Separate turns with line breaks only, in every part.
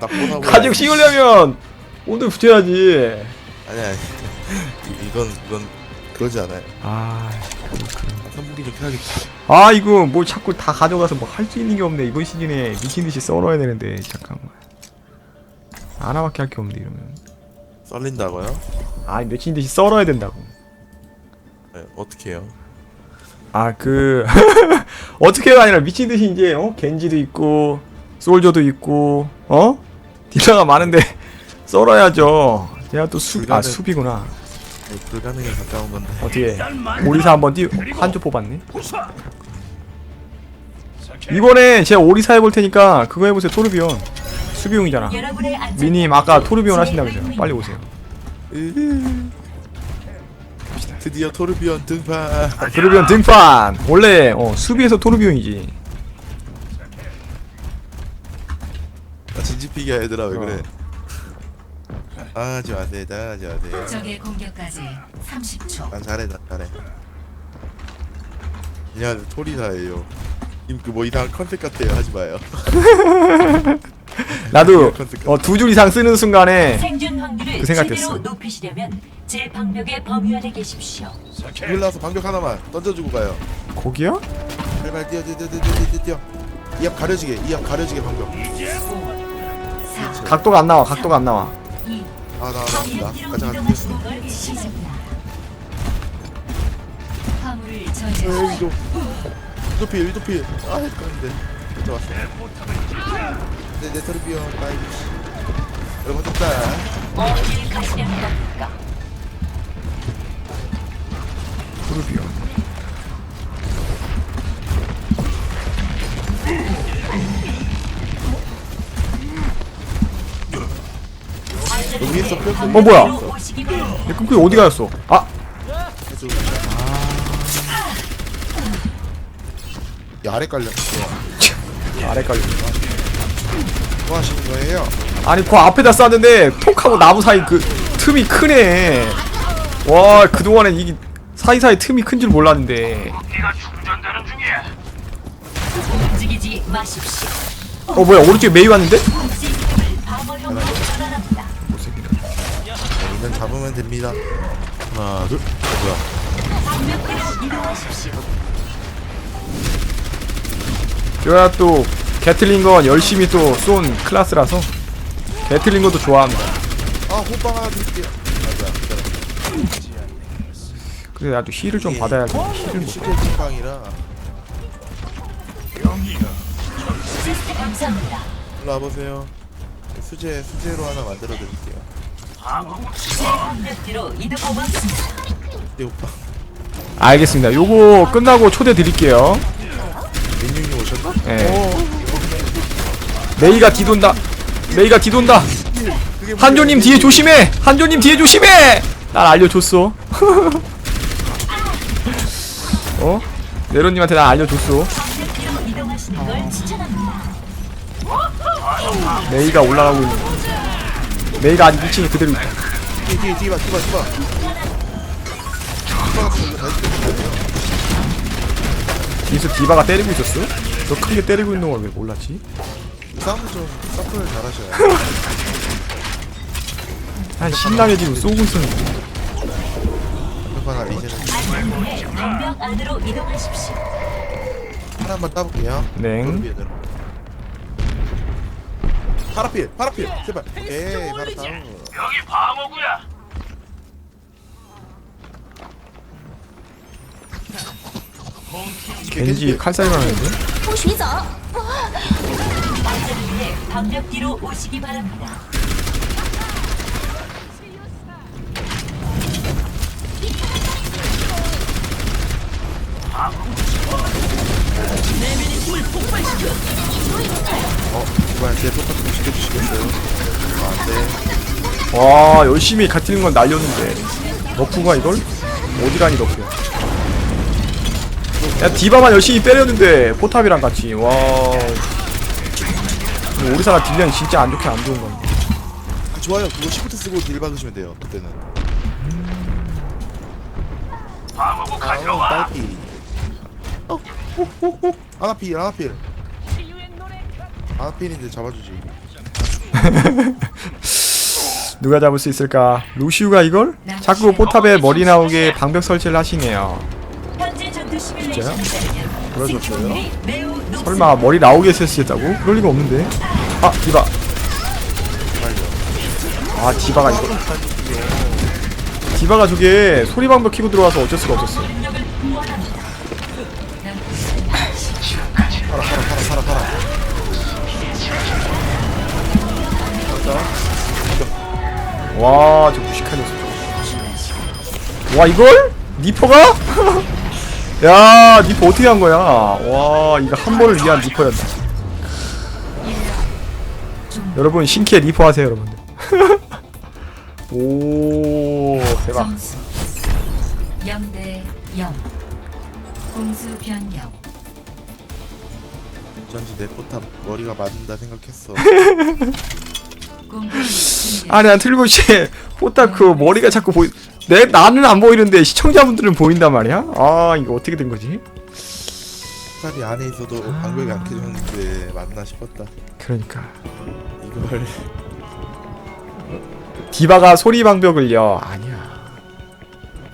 나
가죽 씌우려면 온도 붙여야지.
아니 아니 이- 이건 이건 그러지 않아요
아,
선풍기 좀 켜야겠다
아 이거 뭐 자꾸 다 가져가서 뭐 할 수 있는 게 없네. 이번 시즌에 미친 듯이 썰어야 되는데 잠깐만. 하나밖에 할 게 없는데 이러면.
썰린다고요?
아 미친 듯이 썰어야 된다고.
네, 어떻게 해요?
아 그 어떻게가 아니라 미친 듯이 이제 어 겐지도 있고 솔저도 있고 어 딜러가 많은데 썰어야죠. 제가 또 수 아 수비구나.
네, 불가능에 가까운 건데
어떻게 오리사 한번 띄 한조 뽑았네. 이번에 제가 오리사 해볼 테니까 그거 해보세요 토르비온 수비용이잖아. 미님 아까 토르비온 하신다면서요. 빨리 오세요.
으흐. 드디어 토르비온 등판
토르비온 등판 원래 어, 수비에서 토르비온이지.
아, 진지피기야 얘들아 왜
어.
그래 아 하지 마세요 나 하지 마세요
적의 공격까지 30초.
난 잘해 난 잘해 야 토리사예요 님그뭐 이상한 컨셉 같아요 하지 마요
나도 어, 두 줄 이상 쓰는 순간에
생존 확률을
그 생각됐어.
제대로 높이시려면 제 방벽의 범위 안에 계십시오.
올라와서 방벽 하나만 던져주고 가요
거기요?
발발 뛰어 뛰어 뛰어 뛰어 뛰어 뛰어 이앞 가려지게 이앞 가려지게 방벽
4,
각도가 안 나와. 각도가 안 나와.
2,
아나 나온다
방벽으로
가자 가자. 위도 위도필 위도필 아 헷갈린데 진짜 왔어 네내 토르비온 아이 여러분
가시려는 겁니까?
토르비온.
있어 뼈
어 뭐야? 내 꿈꾸이 어디 가였어? 아
야 아래 깔려
아래 깔려.
뭐 하시는 거예요?
아니 그 앞에다 쐈는데 톡하고 나무 사이 그 틈이 크네. 와 그동안엔 이 사이사이 틈이 큰 줄 몰랐는데. 어 뭐야 오른쪽에 메이 왔는데?
이는 잡으면 됩니다 하나 둘 어, 뭐야.
제가 또 게틀링건 열심히 또 쏜 클라스라서 게틀링건도 좋아합니다.
아 호빵 하나 드릴게요 아 뭐야 기다려
근데 나도 힐을 좀 받아야지. 힐을 못.
찐빵이라
감사합니다.
일로 와보세요 수제 수제로 하나 만들어 드릴게요
이동 고맙습니다.
네 오빠
알겠습니다. 요거 끝나고 초대 드릴게요.
민윤이 오셨나?
예. 메이가 뒤돈다. 메이가 뒤돈다. 한조님 뒤에 조심해. 한조님 뒤에 조심해. 날 알려줬어. 어? 네로님한테 난 알려줬어. 메이가 올라가고 있는. 거. 메이가 아직 2층에 그대로 있다.
뒤에 뒤에 뒤에 봐 뒤에 봐 뒤에 봐 디바 같은 거다 해주세요
뒤에서 디바가 때리고 있었어? 너 크게 때리고 있는 걸 왜 몰랐지?
싸움을 좀 서플을 잘하셔야
한 신나게 지금 쏘고 있었는데.
하나 이제는
안으로 이동하십시오.
하나만 따볼게요
네.
토르비온으로. 파라필 파라필. 제발. 에이 파라 다운
겐지 칼싸이만 하는데?
안전을 위해 방벽 뒤로 오시기 바랍니다.
어 이번엔 제 똑같은 거 시켜주시겠어요? 아, 안돼
와 열심히 같은 건 날렸는데. 너프가 이걸? 어디 가니 너프 야 디바만 열심히 때렸는데 포탑이랑 같이. 와. 오리사가 딜량이 진짜 안 좋게 안 좋은 건데.
그 좋아요. 그거 시프트 쓰고 딜 박으시면 돼요 그때는. 아 딸기 어, 호 호 호. 아나필 아나필 아나필인데 잡아주지
누가 잡을 수 있을까? 루시우가 이걸? 자꾸 포탑에 머리 나오게 방벽 설치를 하시네요.
따르면
그러셨어요?
설마 머리 나오게 설치했다고? 그럴 리가 없는데. 아 디바. 아 디바가 이거. 디바가 저게 소리 방벽 키고 들어와서 어쩔 수가 없었어. 와, 저 무식한 녀석. 와, 이걸? 니퍼가? 야, 니퍼 어떻게 한 거야? 와, 이거 한 번을 위한 니퍼였다. 여러분, 신키에 니퍼 하세요, 여러분들. 오, 대박.
점수 0대 0 공수 변경
전지 내 포탑 머리가 맞는다 생각했어
아니, 난 틀고씨, 포딱 그 머리가 자꾸 보이, 내, 나는 안 보이는데 시청자분들은 보인단 말이야? 아, 이거 어떻게 된 거지?
포탑이 안에 있어도 방벽이 안 켜졌는데 맞나 싶었다
그러니까.
이걸
디바가 소리 방벽을요. 아니야.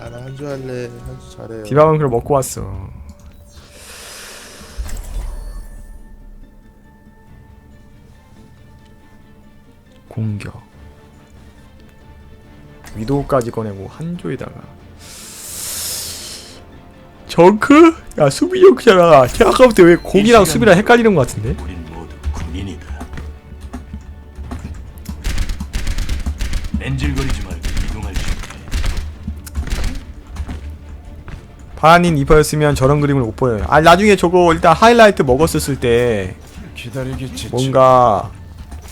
아나 한주 할래 한주 잘해요
디바만 그걸 먹고 왔어. 공격. 위도우까지 꺼내고 한조에다가 정크? 야 수비력잖아. 제가 아까부터 왜 공이랑 수비랑 헷갈리는 것 같은데?
우린 모두 군인이다. 맨질거리지 말고 이동할 준비.
파란님 이퍼였으면 저런 그림을 못 보여요. 아 나중에 저거 일단 하이라이트 먹었었을 때
기다리겠지.
뭔가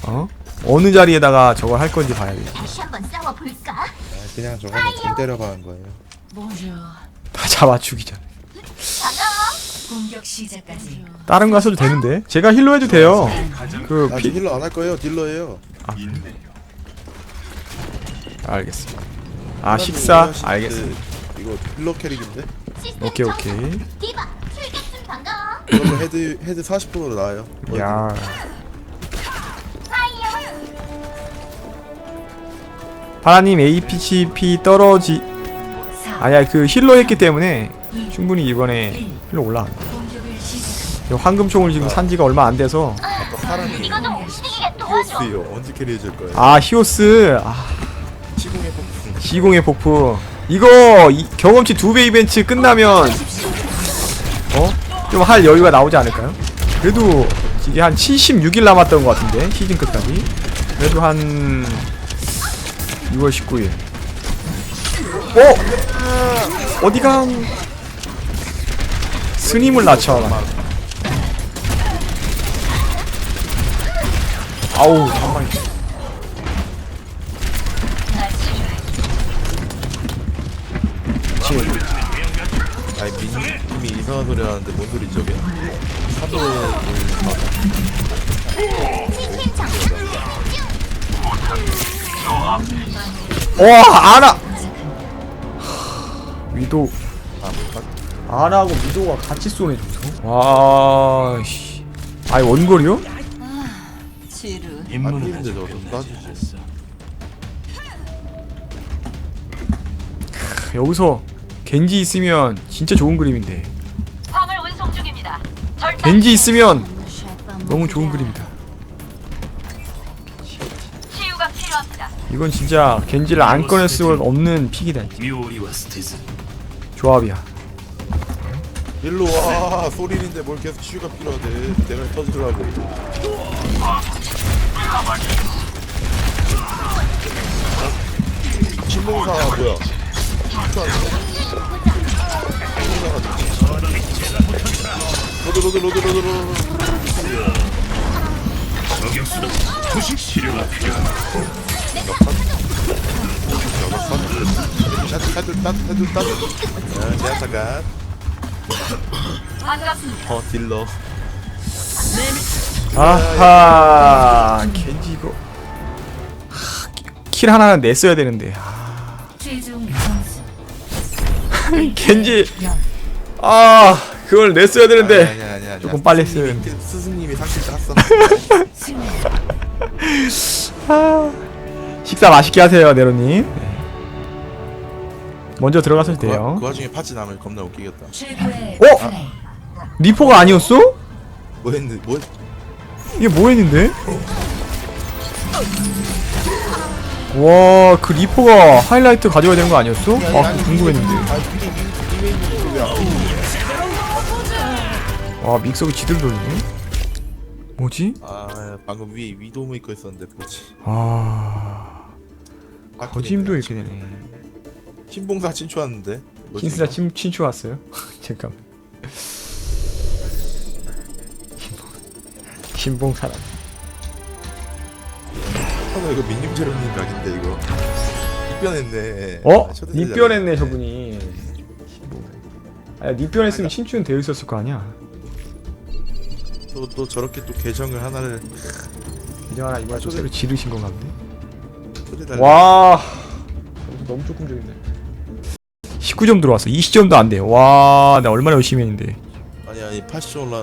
어 어느 자리에다가 저걸 할 건지 봐야겠다.
다시 한번 싸워볼까?
아, 그냥 저거는 돈 때려박은 거예요
다 잡아 죽이자.
공격 시작까지
다른 거 하셔도 되는데 제가 힐러 해도 돼요.
그나
피...
힐러 안 할 거예요 딜러예요
알겠습니다. 아 식사
그
알겠습니다.
이거 힐러 캐릭인데
오케이. 오케이.
디바 출격중 반가워.
이걸로 헤드 헤드 40%로 나와요
야 파라님 APCP 떨어지
4
아니야 그 힐러 했기 때문에 충분히 이번에 힐러 올라간다. 황금총을 지금 산지가 얼마 안 돼서
아까. 히오스요 언제 캐리해줄 거예요
아 히오스 아
시공의 폭풍
시공의 폭풍 이거 이, 경험치 두 배 이벤트 끝나면 어? 좀 할 여유가 나오지 않을까요? 그래도 이게 한 76일 남았던 것 같은데 시즌 끝까지 그래도 한 6월 19일. 어? 어디가 스님을 낮춰라. 아우 한방에
아니 민님이 이상한 소리 하는데 뭔 소리 저게? 사도를
시스템 정수.
와 아나 위도 아나하고 위도가 같이 쏘네 저기서 와 씨 아이 원거리요?
아끼는데
아직
저거 좀.
않았어.
여기서 겐지 있으면 진짜 좋은 그림인데
화물 운송 중입니다.
겐지 있으면 너무 좋은 그림이다 이건 진짜 겐지를 안 꺼낼 수 없는 픽이다. 조합이야.
일로 와. 소리인데 뭘 계속 치유가 필요하대. 내가 터지려고. 신봉사 뭐야? 로드 로드 로드 로드 로드
저격수다. 투식 치료가 필요하다.
따뜻 따뜻 따뜻 따뜻 따뜻 제가 잠깐. 어 딜러
아하 겐지 이거 하, 킬 하나는 냈어야 되는데. 아, 겐지. 0아 그걸 냈어야 되는데.
아니 아니 아니
조금 빨리 했어야
스승님이- 스승님이 상식 짰어.
승리
아, 식사 맛있게 하세요, 네로님. 네. 먼저 들어가셔도
그, 와-
돼요.
그 와중에 파지 나면 겁나 웃기겠다
최고의
어?
플레이.
리포가 아니었어?
뭐 했는데 뭐 했-
이게 뭐 했는데? 와, 그 리포가 하이라이트 가져야 되는 거 아니었어? 아, 그거 궁금했는데.
아
와, 믹서기 지들 돌리네. 뭐지?
아 방금 위에 위도메이커 있었는데 뭐지
아, 거짐도 이렇게 되네.
신봉사 친추하는데 뭐지,
킨스라
이거?
친, 친추 왔어요? 잠깐. 신봉 사람.
어, 이거 민님제로님 각인데 이거 입변했네
어?
아, 않았네.
저분이. 신봉. 아, 닉변했으면 친추는 되어 있었을 거 아니야.
또, 또 저렇게 또 계정을 하나를
이제 하나 이번에 또 새로 지르신 건가 본데. 와. 너무 조금 적인데 19점 들어왔어. 20점도 안돼. 와 나 얼마나 열심히 했는데.
아니 아니 파시 올라